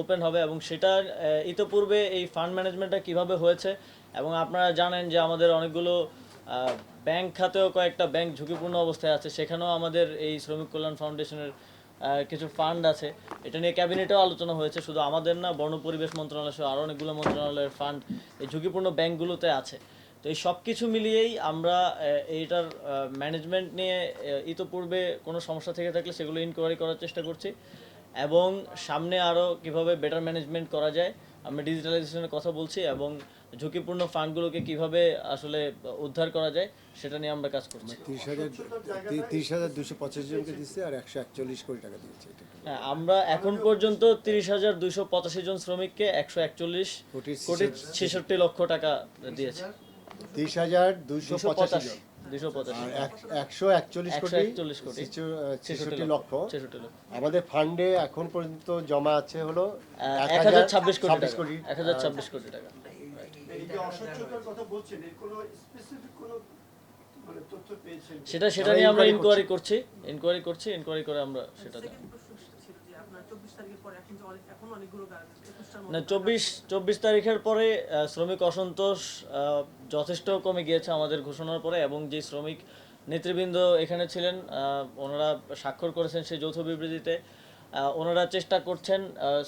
Open হবে এবং আহ, ইতোপূর্বে এই ফান্ড ম্যানেজমেন্টটা কীভাবে হয়েছে এবং আপনারা জানেন যে আমাদের অনেকগুলো ব্যাংক খাতেও কয়েকটা ব্যাংক ঝুঁকিপূর্ণ অবস্থায় আছে। সেখানেও আমাদের এই শ্রমিক কল্যাণ ফাউন্ডেশনের কিছু ফান্ড আছে। এটা নিয়ে ক্যাবিনেটেও আলোচনা হয়েছে। শুধু আমাদের না বন পরিবেশ মন্ত্রণালয় সহ আরও অনেকগুলো মন্ত্রণালয়ের ফান্ড এই ঝুঁকিপূর্ণ ব্যাংকগুলোতে আছে। তো এই সব কিছু মিলিয়েই আমরা এইটার ম্যানেজমেন্ট নিয়ে ইতোপূর্বে কোনো সমস্যা থেকে থাকলে সেগুলো ইনকোয়ারি করার চেষ্টা করছি। এবং সামনে আরও কীভাবে বেটার ম্যানেজমেন্ট করা যায় আমরা ডিজিটালাইজেশনের কথা বলছি এবং ঝুঁকিপূর্ণ ফান্ডগুলোকে কীভাবে আসলে উদ্ধার করা যায় সেটা নিয়ে আমরা কাজ করছি। তিরিশ হাজার তিরিশ হাজার দুশো পঁচাশি জনকে দিচ্ছে আর একশো একচল্লিশ কোটি টাকা দিয়েছে হ্যাঁ আমরা এখন পর্যন্ত তিরিশ হাজার দুইশো পঁচাশি জন শ্রমিককে একশো একচল্লিশ কোটি ছেষট্টি লক্ষ টাকা দিয়েছে। তিরিশ হাজার দুশো দুশো পঁচাশি একশো একচল্লিশ কোটি ছেষট্টি লক্ষ। আমাদের ফান্ডে এখন পর্যন্ত জমা আছে হলো এক হাজার ছাব্বিশ কোটি টাকা। এক হাজার ছাব্বিশ কোটি টাকা। এই যে অস্বচ্ছতার কথা বলছেন এর কোনো স্পেসিফিক কোনো মানে? সেটা সেটা নিয়ে আমরা ইনকোয়ারি করছি। ইনকোয়ারি করছি ইনকোয়ারি করে আমরা সেটা আপনার চব্বিশ তারিখের পরে এখন যে অনেক এখন অনেকগুলো গার্মেন্টস না, চব্বিশ চব্বিশ তারিখের পরে শ্রমিক অসন্তোষ যথেষ্ট কমে গিয়েছে আমাদের ঘোষণার পরে এবং যে শ্রমিক নেতৃবৃন্দ এখানে ছিলেন ওনারা স্বাক্ষর করেছেন সেই যৌথ বিবৃতিতে ওনারা চেষ্টা করছেন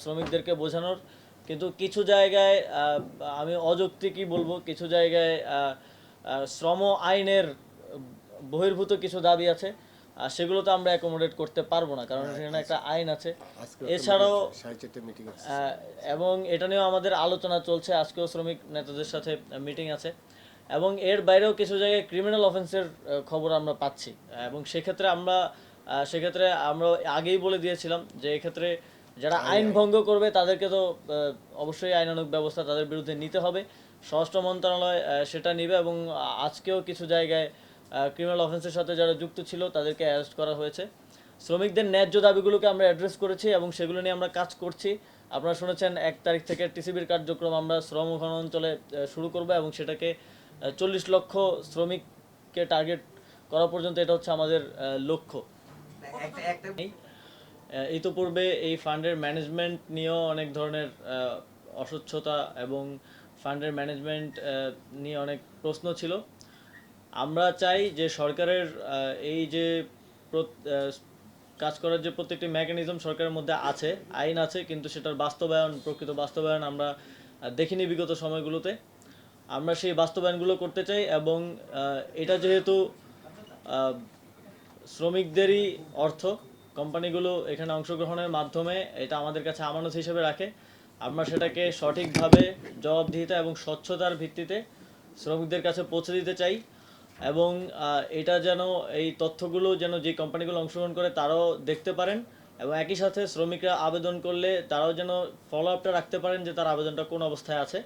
শ্রমিকদেরকে বোঝানোর। কিন্তু কিছু জায়গায় আমি অযৌক্তিকই বলব, কিছু জায়গায় শ্রম আইনের বহির্ভূত কিছু দাবি আছে। আর সেগুলো তো আমরা অ্যাকোমোডেট করতে পারব না কারণ সেখানে একটা আইন আছে। এছাড়াও এবং এটা নিয়েও আমাদের আলোচনা চলছে আজকেও শ্রমিক নেতাদের সাথে মিটিং আছে। এবং এর বাইরেও কিছু জায়গায় ক্রিমিনাল অফেন্সের খবর আমরা পাচ্ছি। এবং সেক্ষেত্রে আমরা সেক্ষেত্রে আমরা আগেই বলে দিয়েছিলাম যে এক্ষেত্রে যারা আইন ভঙ্গ করবে তাদেরকে তো অবশ্যই আইনানুগ ব্যবস্থা তাদের বিরুদ্ধে নিতে হবে। স্বরাষ্ট্র মন্ত্রণালয় সেটা নিবে এবং আজকেও কিছু জায়গায় ক্রিমিনাল অফেন্সের সাথে যারা যুক্ত ছিল, তাদেরকে অ্যারেস্ট করা হয়েছে। শ্রমিকদের ন্যায্য দাবিগুলোকে আমরা অ্যাড্রেস করেছি এবং সেগুলো নিয়ে আমরা কাজ করছি। আপনারা শুনেছেন, এক তারিখ থেকে টিসিবির কার্যক্রম আমরা শ্রম ঘন অঞ্চলে শুরু করব এবং সেটাকে চল্লিশ লক্ষ শ্রমিককে টার্গেট করা পর্যন্ত এটা হচ্ছে আমাদের লক্ষ্য। ইতোপূর্বে এই ফান্ডের ম্যানেজমেন্ট নিয়েও অনেক ধরনের অস্বচ্ছতা এবং ফান্ডের ম্যানেজমেন্ট নিয়ে অনেক প্রশ্ন ছিল। আমরা চাই যে সরকারের এই যে কাজ করার যে প্রত্যেকটি মেকানিজম সরকারের মধ্যে আছে, আইন আছে, কিন্তু সেটার বাস্তবায়ন, প্রকৃত বাস্তবায়ন আমরা দেখিনি বিগত সময়গুলোতে। আমরা সেই বাস্তবায়নগুলো করতে চাই এবং এটা যেহেতু শ্রমিকদেরই অর্থ, কোম্পানিগুলো এখানে অংশগ্রহণের মাধ্যমে এটা আমাদের কাছে আমানত হিসেবে রাখে, আমরা সেটাকে সঠিকভাবে জবাবদিহিতা এবং স্বচ্ছতার ভিত্তিতে শ্রমিকদের কাছে পৌঁছে দিতে চাই। এবং এটা যেন এই তথ্যগুলো যেন যে কোম্পানিগুলো অংশগ্রহণ করে তারাও দেখতে পারেন এবং একই সাথে শ্রমিকরা আবেদন করলে তারাও যেন ফলো আপটা রাখতে পারেন যে তার আবেদনটা কোন অবস্থায় আছে।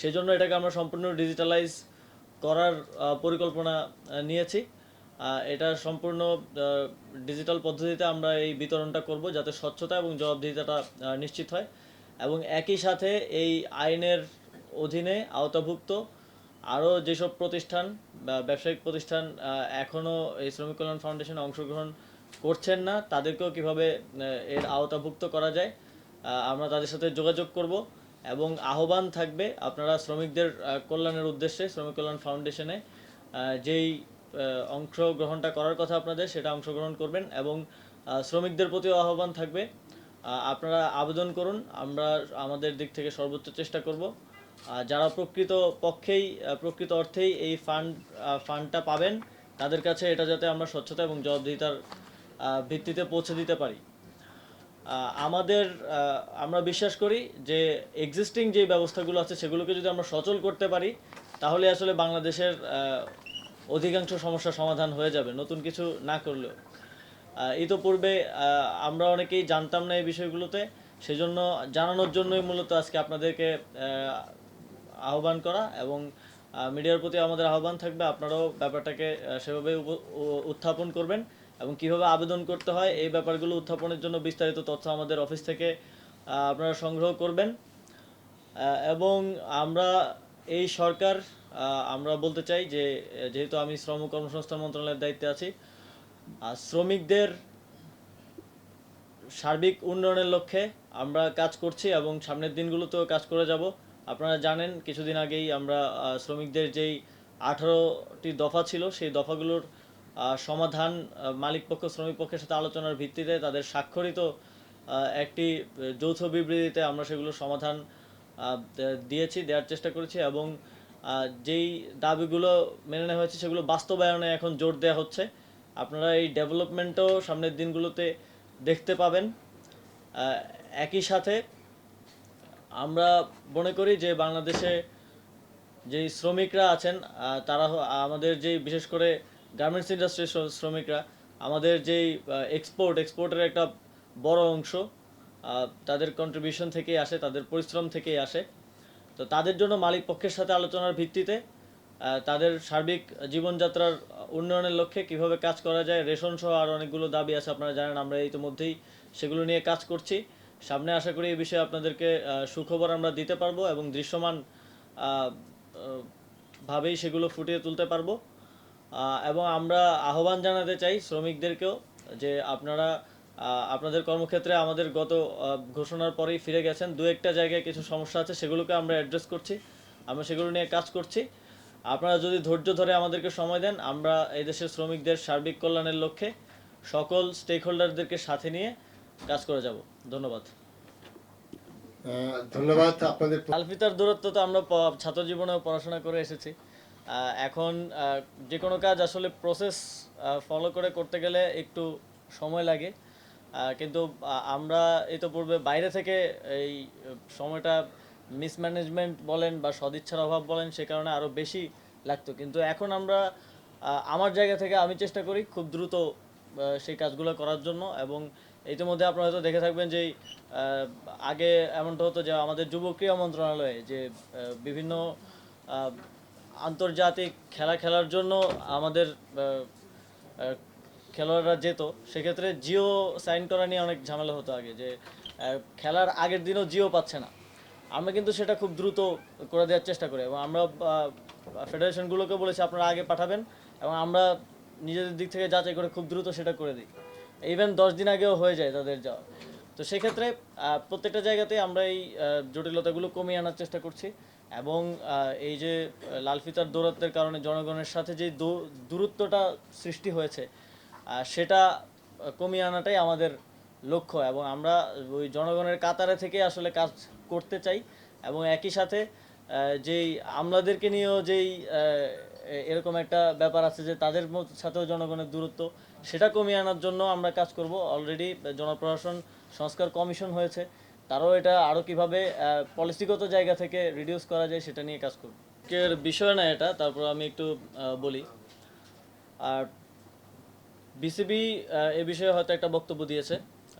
সেজন্য এটাকে আমরা সম্পূর্ণ ডিজিটালাইজ করার পরিকল্পনা নিয়েছি। এটা সম্পূর্ণ ডিজিটাল পদ্ধতিতে আমরা এই বিতরণটা করব যাতে স্বচ্ছতা এবং জবাবদিহিতাটা নিশ্চিত হয়। এবং একই সাথে এই আইনের অধীনে আওতাভুক্ত আরও যেসব প্রতিষ্ঠান বা ব্যবসায়িক প্রতিষ্ঠান এখনও এই শ্রমিক কল্যাণ ফাউন্ডেশনে অংশগ্রহণ করছেন না, তাদেরকেও কীভাবে এর আওতাভুক্ত করা যায় আমরা তাদের সাথে যোগাযোগ করব এবং আহ্বান থাকবে আপনারা শ্রমিকদের কল্যাণের উদ্দেশ্যে, শ্রমিক কল্যাণ ফাউন্ডেশনে যেই অংশগ্রহণটা করার কথা আপনাদের, সেটা অংশগ্রহণ করবেন এবং শ্রমিকদের প্রতিও আহ্বান থাকবে। আপনারা আবেদন করুন, আমরা আমাদের দিক থেকে সর্বোচ্চ চেষ্টা করব। যারা প্রকৃত পক্ষেই প্রকৃত অর্থেই এই ফান্ড ফান্ডটা পাবেন, তাদের কাছে এটা যাতে আমরা স্বচ্ছতা এবং জবাবদিহিতার ভিত্তিতে পৌঁছে দিতে পারি। আমাদের আমরা বিশ্বাস করি যে এক্সিস্টিং যে ব্যবস্থাগুলো আছে সেগুলোকে যদি আমরা সচল করতে পারি, তাহলে আসলে বাংলাদেশের অধিকাংশ সমস্যার সমাধান হয়ে যাবে, নতুন কিছু না করলেও। ইতোপূর্বে আমরা অনেকেই জানতাম না এই বিষয়গুলোতে, সেজন্য জানানোর জন্যই মূলত আজকে আপনাদেরকে আহ্বান করা এবং মিডিয়ার প্রতি আমাদের আহ্বান থাকবে আপনারাও ব্যাপারটাকে সেভাবে উত্থাপন করবেন এবং কীভাবে আবেদন করতে হয় এই ব্যাপারগুলো উত্থাপনের জন্য বিস্তারিত তথ্য আমাদের অফিস থেকে আপনারা সংগ্রহ করবেন। এবং আমরা এই সরকার আমরা বলতে চাই যে, যেহেতু আমি শ্রম কর্মসংস্থান মন্ত্রণালয়ের দায়িত্বে আছি শ্রমিকদের সার্বিক উন্নয়নের লক্ষ্যে আমরা কাজ করছি এবং সামনের দিনগুলোতেও কাজ করে যাব। আপনারা জানেন কিছুদিন আগেই আমরা শ্রমিকদের যেই আঠারোটি দফা ছিল সেই দফাগুলোর সমাধান আহ, মালিক পক্ষ শ্রমিক পক্ষের সাথে আলোচনার ভিত্তিতে তাদের স্বাক্ষরিত একটি যৌথ বিবৃতিতে আমরা সেগুলোর সমাধান দিয়েছি দেওয়ার চেষ্টা করেছি এবং যেই দাবিগুলো মেনে নেওয়া হয়েছে সেগুলো বাস্তবায়নে এখন জোর দেওয়া হচ্ছে। আপনারা এই ডেভেলপমেন্টও সামনের দিনগুলোতে দেখতে পাবেন। একই সাথে আমরা মনে করি যে বাংলাদেশে যেই শ্রমিকরা আছেন তারা আমাদের যেই বিশেষ করে গার্মেন্টস ইন্ডাস্ট্রির শ্রমিকরা, আমাদের যেই এক্সপোর্ট এক্সপোর্টের একটা বড় অংশ তাদের কন্ট্রিবিউশন থেকেই আসে, তাদের পরিশ্রম থেকেই আসে। তো তাদের জন্য মালিক পক্ষের সাথে আলোচনার ভিত্তিতে তাদের সার্বিক জীবনযাত্রার উন্নয়নের লক্ষ্যে কীভাবে কাজ করা যায়, রেশন সহ আর অনেকগুলো দাবি আছে, আপনারা জানেন, আমরা ইতিমধ্যেই সেগুলো নিয়ে কাজ করছি। সামনে আশা করি এই বিষয়ে আপনাদেরকে সুখবর আমরা দিতে পারব এবং দৃশ্যমান ভাবেই সেগুলো ফুটিয়ে তুলতে পারব। এবং আমরা আহ্বান জানাতে চাই শ্রমিকদেরকেও যে আপনারা আপনাদের কর্মক্ষেত্রে আমাদের গত ঘোষণার পরেই ফিরে গেছেন। দু একটা জায়গায় কিছু সমস্যা আছে, সেগুলোকে আমরা অ্যাড্রেস করছি। আমরা সেগুলো নিয়ে কাজ করছি। আপনারা যদি ধৈর্য ধরে আমাদেরকে সময় দেন, আমরা এই দেশের শ্রমিকদের সার্বিক কল্যাণের লক্ষ্যে সকল স্টেক হোল্ডারদেরকে সাথে নিয়ে কাজ করে যাব। ধন্যবাদ। ধন্যবাদ আপনাদের আলফিতার দূরত্ব তো আমরা ছাত্র জীবনেও পড়াশোনা করে এসেছি। এখন যে কোনো কাজ আসলে প্রসেস ফলো করে করতে গেলে একটু সময় লাগে। কিন্তু আমরা ইতোপূর্বে বাইরে থেকে এই সময়টা মিসম্যানেজমেন্ট বলেন বা সদিচ্ছার অভাব বলেন সে কারণে আরও বেশি লাগতো। কিন্তু এখন আমরা আমার জায়গা থেকে আমি চেষ্টা করি খুব দ্রুত সেই কাজগুলো করার জন্য এবং ইতিমধ্যে আপনারা হয়তো দেখে থাকবেন যে আগে এমনটা হতো যে আমাদের যুব ক্রীড়া মন্ত্রণালয়ে যে বিভিন্ন আন্তর্জাতিক খেলা খেলার জন্য আমাদের খেলোয়াড়রা যেত, সেক্ষেত্রে জিও সাইন করা নিয়ে অনেক ঝামেলা হতো আগে যে খেলার আগের দিনও জিও পাচ্ছে না। আমরা কিন্তু সেটা খুব দ্রুত করে দেওয়ার চেষ্টা করি এবং আমরা ফেডারেশনগুলোকে বলেছি আপনারা আগে পাঠাবেন এবং আমরা নিজেদের দিক থেকে যাচাই করে খুব দ্রুত সেটা করে দিই। ইভেন দশ দিন আগেও হয়ে যায় তাদের যাওয়া। তো সেক্ষেত্রে প্রত্যেকটা জায়গাতে আমরা এই জটিলতাগুলো কমিয়ে আনার চেষ্টা করছি। এবং এই যে লালফিতার দৌরত্বের কারণে জনগণের সাথে যে দূরত্বটা সৃষ্টি হয়েছে সেটা কমিয়ে আনাটাই আমাদের লক্ষ্য। এবং আমরা ওই জনগণের কাতারে থেকে আসলে কাজ করতে চাই। এবং একই সাথে যেই আমলাদেরকে নিয়েও যেই এরকম একটা ব্যাপার আছে যে তাদের সাথেও জনগণের দূরত্ব, সেটা কমিয়ে আনার জন্য আমরা কাজ করব। অলরেডি জনপ্রশাসন সংস্কার কমিশন হয়েছে, তারও এটা আরও কীভাবে পলিসিগত জায়গা থেকে রিডিউস করা যায় সেটা নিয়ে কাজ করব। এর বিষয় না এটা, তারপর আমি একটু বলি। আর বিসিবি এ বিষয়ে হয়তো একটা বক্তব্য দিয়েছে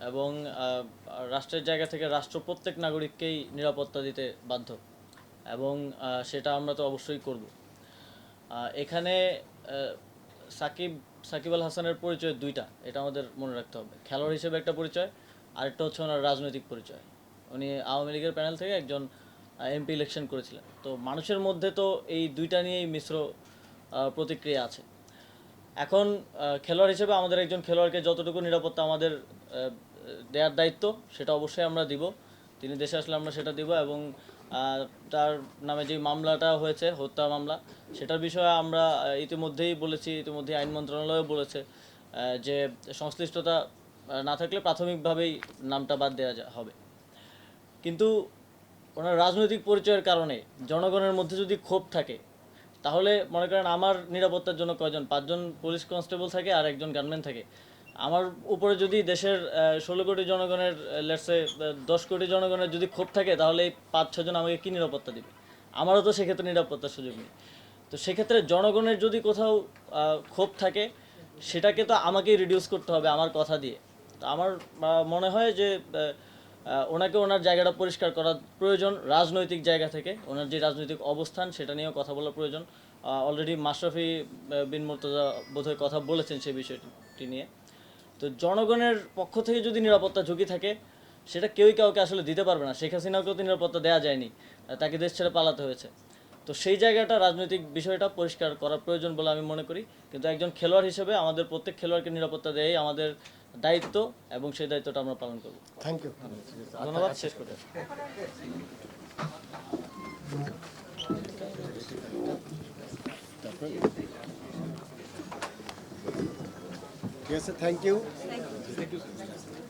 এবং রাষ্ট্রের জায়গা থেকে রাষ্ট্র প্রত্যেক নাগরিককেই নিরাপত্তা দিতে বাধ্য এবং সেটা আমরা তো অবশ্যই করব। এখানে সাকিব সাকিব আল হাসানের পরিচয় দুইটা, এটা আমাদের মনে রাখতে হবে। খেলোয়াড় হিসেবে একটা পরিচয়, আরেকটা হচ্ছে ওনার রাজনৈতিক পরিচয়। উনি আওয়ামী লীগের প্যানেল থেকে একজন এমপি ইলেকশন করেছিলেন। তো মানুষের মধ্যে তো এই দুইটা নিয়েই মিশ্র প্রতিক্রিয়া আছে। এখন খেলোয়াড় হিসেবে আমাদের একজন খেলোয়াড়কে যতটুকু নিরাপত্তা আমাদের দেওয়ার দায়িত্ব, সেটা অবশ্যই আমরা দিব। তিনি দেশে আসলে আমরা সেটা দিব এবং তার নামে যে মামলাটা হয়েছে, হত্যা মামলা, সেটার বিষয়ে আমরা ইতিমধ্যেই বলেছি ইতিমধ্যে আইন মন্ত্রণালয়ও বলেছে যে সংশ্লিষ্টতা না থাকলে প্রাথমিকভাবেই নামটা বাদ দেওয়া হবে। কিন্তু ওনার রাজনৈতিক পরিচয়ের কারণে জনগণের মধ্যে যদি ক্ষোভ থাকে, তাহলে মনে করেন আমার নিরাপত্তার জন্য কয়জন, পাঁচজন পুলিশ কনস্টেবল থাকে আর একজন গানম্যান থাকে। আমার উপরে যদি দেশের ষোলো কোটি জনগণের লেটসে দশ কোটি জনগণের যদি ক্ষোভ থাকে, তাহলে এই পাঁচ ছজন আমাকে কী নিরাপত্তা দিবে? আমারও তো সেক্ষেত্রে নিরাপত্তার সুযোগ নেই। তো সেক্ষেত্রে জনগণের যদি কোথাও ক্ষোভ থাকে, সেটাকে তো আমাকেই রিডিউস করতে হবে আমার কথা দিয়ে। তো আমার মনে হয় যে ওনাকে ওনার জায়গাটা পরিষ্কার করা প্রয়োজন, রাজনৈতিক জায়গা থেকে। ওনার যে রাজনৈতিক অবস্থান, সেটা নিয়েও কথা বলা প্রয়োজন। অলরেডি মাশরাফি বিন মুর্তজা বোধহয় কথা বলেছেন সেই বিষয়টি নিয়ে। তো জনগণের পক্ষ থেকে যদি নিরাপত্তা ঝুঁকি থাকে সেটা কেউই কাউকে আসলে দিতে পারবে না। শেখ হাসিনাকেও তো নিরাপত্তা দেওয়া যায়নি তাকে দেশ ছেড়ে পালাতে হয়েছে। তো সেই জায়গাটা রাজনৈতিক বিষয়টা পরিষ্কার করা প্রয়োজন বলে আমি মনে করি। কিন্তু একজন খেলোয়াড় হিসেবে আমাদের প্রত্যেক খেলোয়াড়কে নিরাপত্তা দেয় আমাদের দায়িত্ব এবং সেই দায়িত্বটা আমরা পালন করব। থ্যাংক ইউ ধন্যবাদ শেষ করে Yes, sir. Thank you. Thank you. Thank you.